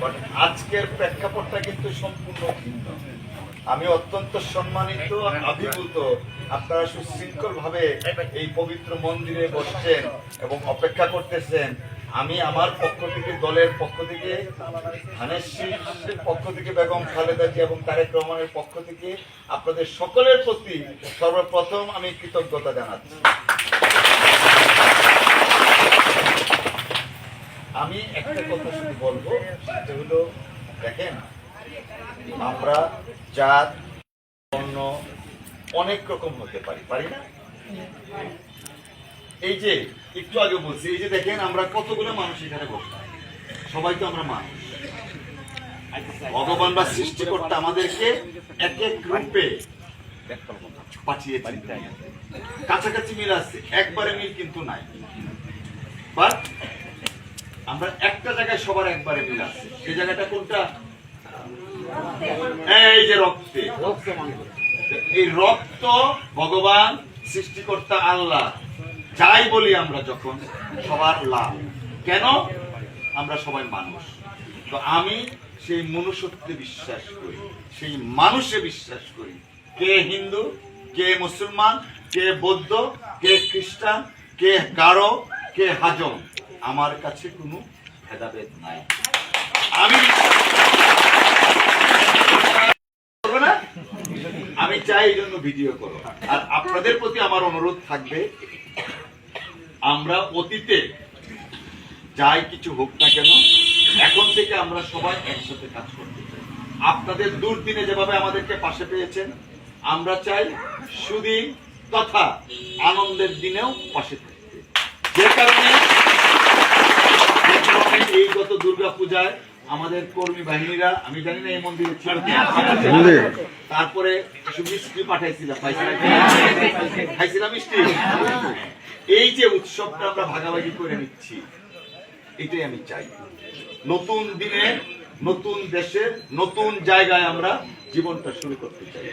But আজকের প্রেক্ষাপটটা কিন্তু সম্পূর্ণ ভিন্ন। আমি অত্যন্ত সম্মানিত আবির্ভূত আপনারা সুশৃঙ্খল ভাবে এই পবিত্র মন্দিরে বসছেন এবং অপেক্ষা করতেছেন। আমি আমার পক্ষ থেকে, দলের পক্ষ থেকে, ধানের শীষের পক্ষ থেকে, বেগম খালেদা জি এবং তারেক রহমানের পক্ষ থেকে আপনাদের সকলের প্রতি সর্বপ্রথম আমি কৃতজ্ঞতা জানাচ্ছি। আমি একটা কথা শুধু বলব, সেটা হলো, দেখেন, আমরা জাত, বর্ণ অনেক রকম হতে পারি পারি না? এই যে, একটু আগে বলছি, এই যে দেখেন, আমরা কতগুলো মানুষ এখানে বসলাম সবাই তো আমরা মানুষ। ভগবান বা সৃষ্টিকর্তা আমাদেরকে এক এক রূপে পাঠিয়েছেন কাছাকাছি মিল আছে, একবারে মিল কিন্তু নাই। বাট আমরা একটা জায়গায় সবার একবারে মিল আছে। সেই জায়গাটা কোনটা? এই যে রক্তে। এই রক্ত ভগবান, সৃষ্টিকর্তা আল্লাহ। যাই বলি আমরা যখন, সবার লাভ। কেন? আমরা সবাই মানুষ। তো আমি সেই মনুষ্যত্বে বিশ্বাস করি, সেই মানুষে বিশ্বাস করি। কে হিন্দু, কে মুসলমান, কে বৌদ্ধ, কে খ্রিস্টান, কে গারো, কে হাজম আমার কাছে কোনো ভেদাভেদ নাই। আমি আমি চাই এই জন্য ভিডিও করো। আর আপনাদের প্রতি আমার অনুরোধ থাকবে, আমরা অতীতে যাই কিছু হোক না কেন, এখন থেকে আমরা সবাই একসাথে কাজ করতে চাই। আপনাদের দুর্দিনে যেভাবে আমাদেরকে পাশে পেয়েছেন, আমরা চাই সুদিন তথা আনন্দের দিনেও পাশে থাকতে। যে কারণে যে কারণে এই গত দুর্গা পূজায় আমাদের কর্মী বাহিনীরা আমি জানি না এই মন্দিরে ছিল তারপরে কিছু মিষ্টি পাঠাইছিলাম খাইছিলাম মিষ্টি? এই যে উৎসবটা আমরা ভাগাভাগি করে নিচ্ছি এটাই আমি চাই। নতুন দিনে নতুন দেশে নতুন জায়গায় আমরা জীবনটা শুরু করতে চাই।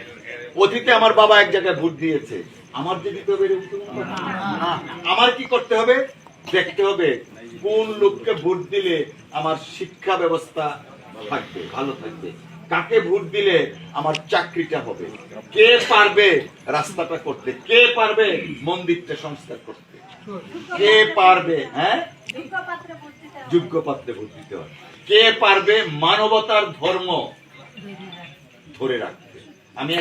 অতীতে আমার বাবা এক জায়গায় ভোট দিয়েছে। আমার যে দিতে হবে আমার কি করতে হবে? দেখতে হবে। কোন লোককে ভোট দিলে আমার শিক্ষা ব্যবস্থা থাকবে, ভালো থাকবে? কাকে ভোট দিলে আমার চাকরিটা হবে? কে পারবে রাস্তাটা করতে? কে পারবে মন্দিরটা সংস্কার করতে? কে পারবে হ্যাঁ? যোগ্য পাত্রে ভোট দিতে হবে। কে পারবে মানবতার ধর্ম ধরে রাখতে? আমি